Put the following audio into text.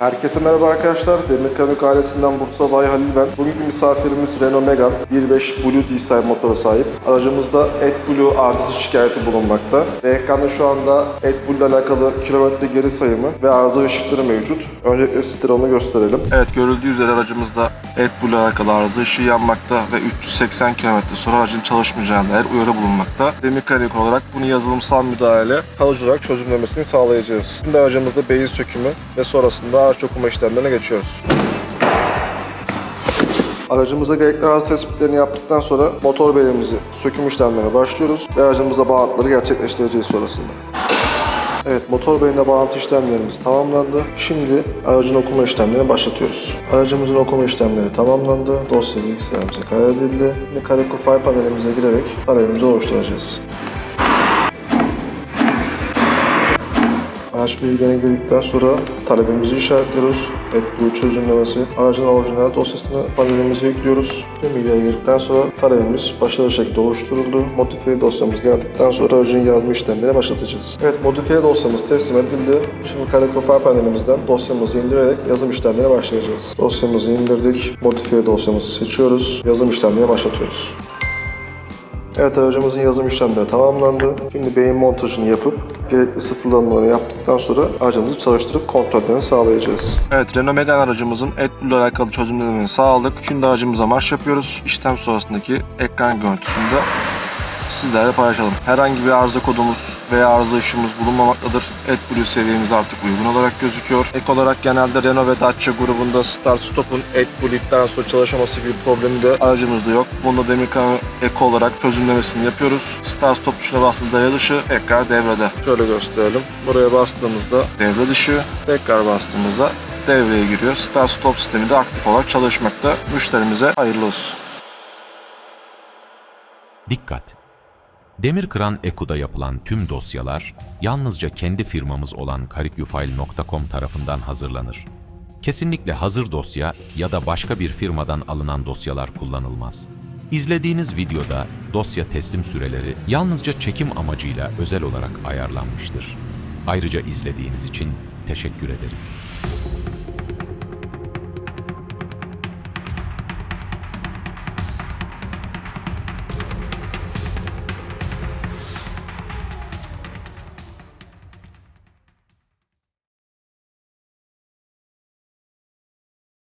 Herkese merhaba arkadaşlar. Demir Kamyok ailesinden Bursa Bay Halil ben. Bugünkü misafirimiz Renault Megane 1.5 Blue diesel motora sahip. Aracımızda AdBlue arızası şikayeti bulunmakta. Ve ekranda şu anda AdBlue ile alakalı kilometre geri sayımı ve arıza ışıkları mevcut. Öncelikle sizlere onu gösterelim. Evet görüldüğü üzere aracımızda İle alakalı arıza ışığı yanmakta ve 380 km sonra aracın çalışmayacağına dair uyarı bulunmakta. Kamyok olarak bunu yazılımsal müdahale kalıcı olarak çözümlemesini sağlayacağız. Şimdi aracımızda beyin sökümü ve sonrasında araç okuma işlemlerine geçiyoruz. Aracımıza gerekli arıza tespitlerini yaptıktan sonra motor beyimizi söküm işlemlerine başlıyoruz ve aracımıza bağlantıları gerçekleştireceğiz sonrasında. Evet, motor beyine bağlantı işlemlerimiz tamamlandı. Şimdi aracın okuma işlemlerini başlatıyoruz. Aracımızın okuma işlemleri tamamlandı. Dosya bilgisayarımıza kaydedildi. Şimdi Kareku File panelimize girerek talebimizi oluşturacağız. Araç bilgilerini girdikten sonra talebimizi işaretliyoruz. AdBlue çözümlemesi. Aracın orijinal dosyasını panelimize yüklüyoruz. Tüm bilgileri girdikten sonra talebimiz başarılı şekilde oluşturuldu. Modifiye dosyamız geldikten sonra aracın yazma işlemlerine başlatacağız. Evet modifiye dosyamız teslim edildi. Şimdi File panelimizden dosyamızı indirerek yazım işlemlerine başlayacağız. Dosyamızı indirdik. Modifiye dosyamızı seçiyoruz. Yazım işlemlerine başlatıyoruz. Evet aracımızın yazım işlemleri tamamlandı. Şimdi beyin montajını yapıp gerekli sıfırlamaları yaptıktan sonra aracımızı çalıştırıp kontrollerini sağlayacağız. Evet Renault Megane aracımızın AdBlue ile alakalı çözümlemelerini sağladık. Şimdi aracımıza marş yapıyoruz. İşlem sonrasındaki ekran görüntüsünde sizlerle paylaşalım. Herhangi bir arıza kodumuz veya arıza ışığımız bulunmamaktadır. AdBlue seviyemiz artık uygun olarak gözüküyor. Ek olarak genelde Renault ve Dacia grubunda Start Stop'un AdBlue'den sonra çalışmaması gibi problemi de aracımızda yok. Bunda Demirkan ek olarak çözümlemesini yapıyoruz. Start Stop tuşuna bastığımızda devre dışı, tekrar devrede. Şöyle gösterelim. Buraya bastığımızda devre dışı, tekrar bastığımızda devreye giriyor. Start Stop sistemi de aktif olarak çalışmakta. Müşterimize hayırlı olsun. Dikkat! Demir Kıran Eku'da yapılan tüm dosyalar yalnızca kendi firmamız olan karikyufile.com tarafından hazırlanır. Kesinlikle hazır dosya ya da başka bir firmadan alınan dosyalar kullanılmaz. İzlediğiniz videoda dosya teslim süreleri yalnızca çekim amacıyla özel olarak ayarlanmıştır. Ayrıca izlediğiniz için teşekkür ederiz.